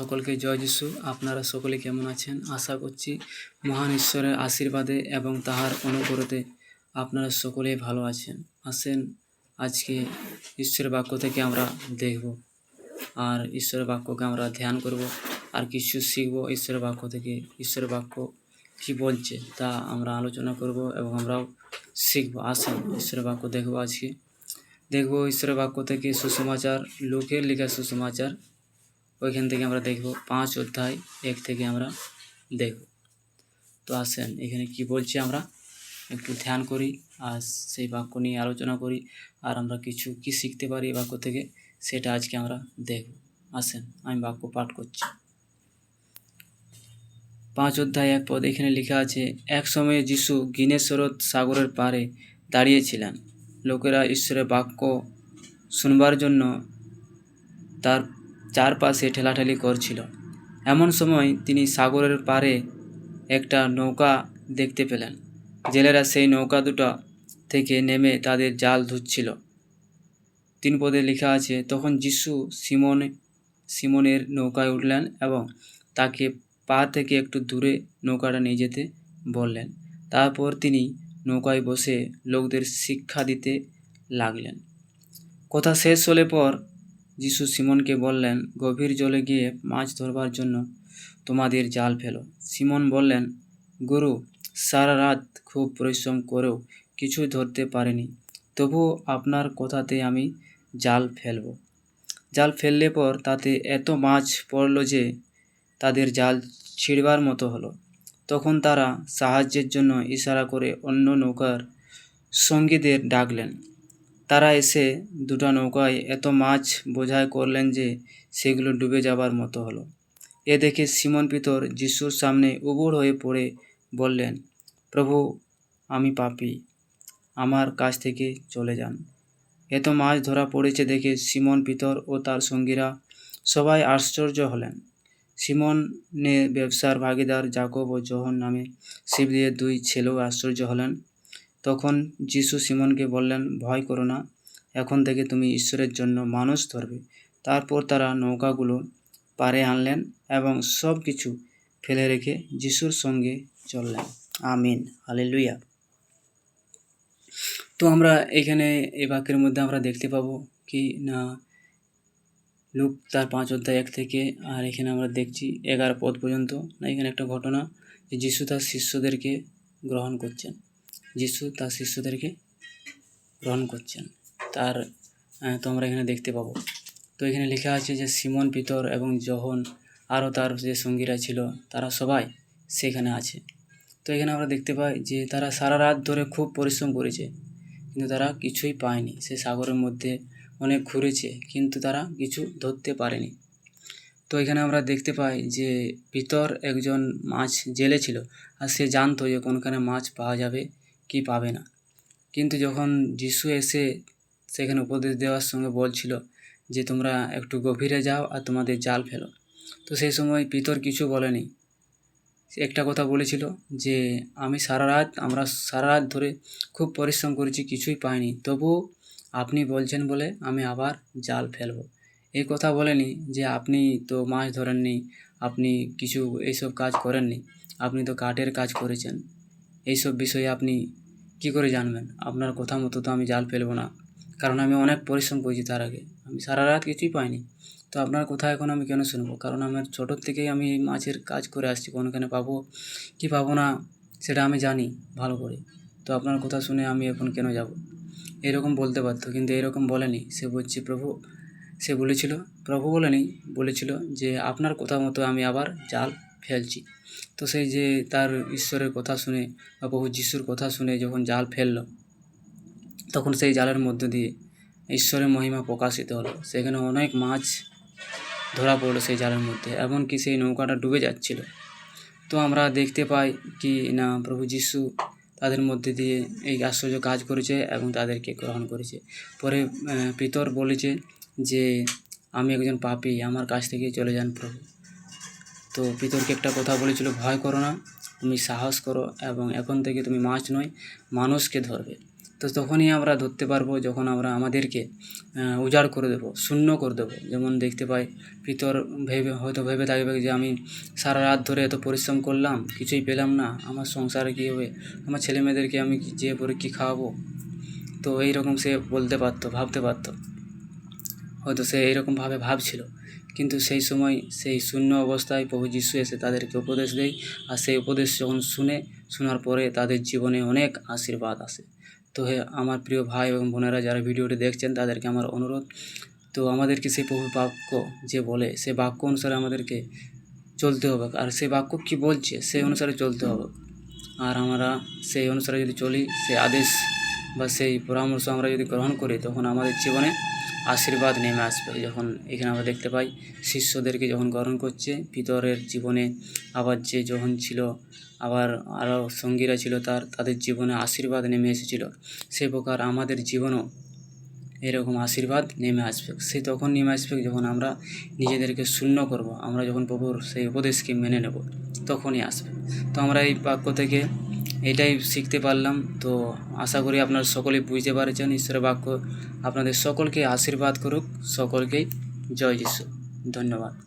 সকলকে জয় যিশু। আপনারা সকলে কেমন আছেন? আশা করছি মহান ঈশ্বরের আশীর্বাদে এবং তাহার অনুগ্রহতে আপনারা সকলে ভালো আছেন। আসেন, আজকে ঈশ্বরের বাক্য থেকে আমরা দেখব। আর ঈশ্বরের বাক্যকে আমরা ধ্যান করব। আর কিছু শিখব ঈশ্বরের বাক্য থেকে। ঈশ্বরের বাক্য কি বলছে তা আমরা আলোচনা করব এবং আমরাও শিখব। আসেন, ঈশ্বরের বাক্য দেখব আজকে। দেখব, ঈশ্বরের বাক্য থেকে সুসমাচার, লোকের লেখা সুসমাচার। ওইখান থেকে আমরা দেখব পাঁচ অধ্যায়, এক থেকে আমরা দেখব। তো আসেন, এখানে কি বলছি আমরা? একটু ধ্যান করি, আর সেই বাক্য নিয়ে আলোচনা করি, আর আমরা কিছু কি শিখতে পারি বাক্য থেকে, সেটা আজকে আমরা দেখব। আসেন, আমি বাক্য পাঠ করছি। পাঁচ অধ্যায় এক পদ, এখানে লেখা আছে, এক সময়ে যিশু গিনেশ্বরত সাগরের পাড়ে দাঁড়িয়েছিলেন। লোকেরা ঈশ্বরের বাক্য শুনবার জন্য তার চারপাশে ঠেলাঠেলি করছিল। এমন সময় তিনি সাগরের পাড়ে একটা নৌকা দেখতে পেলেন। জেলেরা সেই নৌকা দুটো থেকে নেমে তাদের জাল ধুচ্ছিল। তিন পদে লেখা আছে, তখন যিশু সিমন, সিমনের নৌকায় উঠলেন এবং তাকে পা থেকে একটু দূরে নৌকাটা নিয়ে যেতে বললেন। তারপর তিনি নৌকায় বসে লোকদের শিক্ষা দিতে লাগলেন। কথা শেষ হলে পর যিশু সিমনকে বললেন, গভীর জলে গিয়ে মাছ ধরবার জন্য তোমাদের জাল ফেলো। সিমন বললেন, গুরু, সারা রাত খুব পরিশ্রম করেও কিছুই ধরতে পারিনি। তবুও আপনার কথাতে আমি জাল ফেলব। জাল ফেললে পর তাতে এত মাছ পড়ল যে তাদের জাল ছিঁড়বার মতো হলো। তখন তারা সাহায্যের জন্য ইশারা করে অন্য নৌকার সঙ্গীদের ডাকলেন। তারা এসে দুটো নৌকায় এত মাছ বোঝাই করলেন যে সেগুলো ডুবে যাবার মতো হলো। এ দেখে সিমন পিতর যিশুর সামনে উবুড় হয়ে পড়ে বললেন, প্রভু, আমি পাপী। আমার কাছ থেকে চলে যান। এত মাছ ধরা পড়েছে দেখে সিমন পিতর ও তার সঙ্গীরা সবাই আশ্চর্য হলেন। সিমনে ব্যবসার ভাগিদার জাকব ও জোহন নামে শিবলিয়ের দুই ছেলেও আশ্চর্য হলেন। তখন যিশু সিমনকে বললেন, ভয় করো না, এখন থেকে তুমি ঈশ্বরের জন্য মানুষ ধরবে। তারপর তারা নৌকাগুলো পারে আনলেন এবং সব কিছু ফেলে রেখে যিশুর সঙ্গে চললেন। আমিন, হালেলুয়া। তো আমরা এখানে এই বাক্যের মধ্যে আমরা দেখতে পাবো কি না, লুক তার পাঁচ অধ্যায় এক থেকে, আর এখানে আমরা দেখছি এগারো পদ পর্যন্ত না, এখানে একটা ঘটনা যে যিশু তার শিষ্যদেরকে গ্রহণ করছেন। যিশু তার শিষ্যদেরকে গ্রহণ করছেন। তার তো আমরা এখানে দেখতে পাবো। তো এখানে লেখা আছে যে সিমন, পিতর এবং জহন আরও তার যে সঙ্গীরা ছিল, তারা সবাই সেখানে আছে। তো এখানে আমরা দেখতে পাই যে তারা সারা রাত ধরে খুব পরিশ্রম করেছে, কিন্তু তারা কিছুই পায়নি। সে সাগরের মধ্যে অনেক ঘুরেছে, কিন্তু তারা কিছু ধরতে পারেনি। তো এখানে আমরা দেখতে পাই যে পিতর একজন মাছ জেলে ছিল, আর সে জানতো যে কোনখানে মাছ পাওয়া যাবে। কি পাবে না। কিন্তু যখন যিশু এসে সেখানে উপদেশ দেওয়ার সঙ্গে বলছিল যে, তোমরা একটু গভীরে যাও আর তোমাদের জাল ফেলো। তো সেই সময় পিতর কিছু বলেনি। একটা কথা বলেছিল যে, আমি সারা রাত, আমরা সারা রাত ধরে খুব পরিশ্রম করেছি, কিছুই পাইনি। তবুও আপনি বলছেন বলে আমি আবার জাল ফেলব। এই কথা বলেনি যে, আপনি তো মাছ ধরেননি, আপনি কিছু এইসব কাজ করেননি, আপনি তো কাঠের কাজ করেছেন। এইসব বিষয়ে আপনি কি করে জানবেন? আপনার কথা মতো তো আমি জাল ফেলব না। কারণ আমি অনেক পরিশ্রম করেছি তার আগে। আমি সারা রাত কিছুই পাইনি। তো আপনার কথা এখন আমি কেন শুনব? কারণ আমার ছোটোর থেকেই আমি এই মাছের কাজ করে আসছি। কোনখানে পাবো কি পাবো না সেটা আমি জানি ভালো করে। তো আপনার কথা শুনে আমি এখন কেন যাব? এরকম বলতে পারতো কিন্তু এরকম বলেনি। সে বলছে, প্রভু। সে বলেছিল, প্রভু বলেনি। বলেছিল যে, আপনার কথা মতো আমি আবার জাল ফেলছি। তো সেই যে তার ঈশ্বরের কথা শুনে বা প্রভু যিশুর কথা শুনে যখন জাল ফেলল, তখন সেই জালের মধ্য দিয়ে ঈশ্বরের মহিমা প্রকাশিত হলো। সেখানে অনেক মাছ ধরা পড়ল সেই জালের মধ্যে, এমনকি সেই নৌকাটা ডুবে যাচ্ছিল। তো আমরা দেখতে পাই কি না, প্রভু যিশু তাদের মধ্যে দিয়ে এই আশ্চর্য কাজ করেছে এবং তাদেরকে গ্রহণ করেছে। পরে পিতর বলেছে যে, আমি একজন পাপী, আমার কাছ থেকে চলে যান প্রভু। তো পিতরকে একটা কথা বলেছিল, ভয় করো না, তুমি সাহস করো এবং এখন থেকে তুমি মাছ নয়, মানুষকে ধরবে। তো তখনই আমরা ধরতে পারব, যখন আমরা আমাদেরকে উজাড় করে দেবো, শূন্য করে দেবো। যেমন দেখতে পাই, পিতর ভেবে, হয়তো ভেবে থাকবে যে, আমি সারা রাত ধরে এত পরিশ্রম করলাম, কিছুই পেলাম না, আমার সংসারে কী হবে? আমার ছেলে মেয়েদেরকে আমি যে পরে কী খাওয়াবো? তো এইরকম সে বলতে পারতো, ভাবতে পারতো। হয়তো সে এইরকমভাবে ভাবছিল। কিন্তু সেই সময় সেই শূন্য অবস্থায় প্রভু যিশু এসে তাদেরকে উপদেশ দেয়। আর সেই উপদেশ যখন শুনে, শোনার পরে তাদের জীবনে অনেক আশীর্বাদ আসে। তো হে আমার প্রিয় ভাই এবং বোনেরা, যারা ভিডিওটি দেখছেন, তাদেরকে আমার অনুরোধ। তো আমাদেরকে সেই প্রভু বাক্য যে বলে, সে বাক্য অনুসারে আমাদেরকে চলতে হবে। আর সেই বাক্য কী বলছে, সেই অনুসারে চলতে হবে। আর আমরা সেই অনুসারে যদি চলি সেই আদেশ বা সেই পরামর্শ আমরা যদি গ্রহণ করি, তখন আমাদের জীবনে আশীর্বাদ নেমে আসবে। যখন এখানে আমরা দেখতে পাই, শিষ্যদেরকে যখন গ্রহণ করছে, পিতরের জীবনে আবার যে যখন ছিল, আবার আরও সঙ্গীরা ছিল তার, তাদের জীবনে আশীর্বাদ নেমে এসেছিল। সেই প্রকার আমাদের জীবনও এরকম আশীর্বাদ নেমে আসবে। সে তখন নেমে আসবে যখন আমরা নিজেদেরকে শূন্য করব। আমরা যখন প্রভুর সেই উপদেশকে মেনে নেব, তখনই আসবে। তো আমরা এই বাক্য থেকে এটাই শিখতে পারলাম। তো আশা করি আপনারা সকলেই বুঝতে পারছেন ঈশ্বরের বাক্য। আপনাদের সকলকে আশীর্বাদ করুক। সকলকেই জয় যিশু। ধন্যবাদ।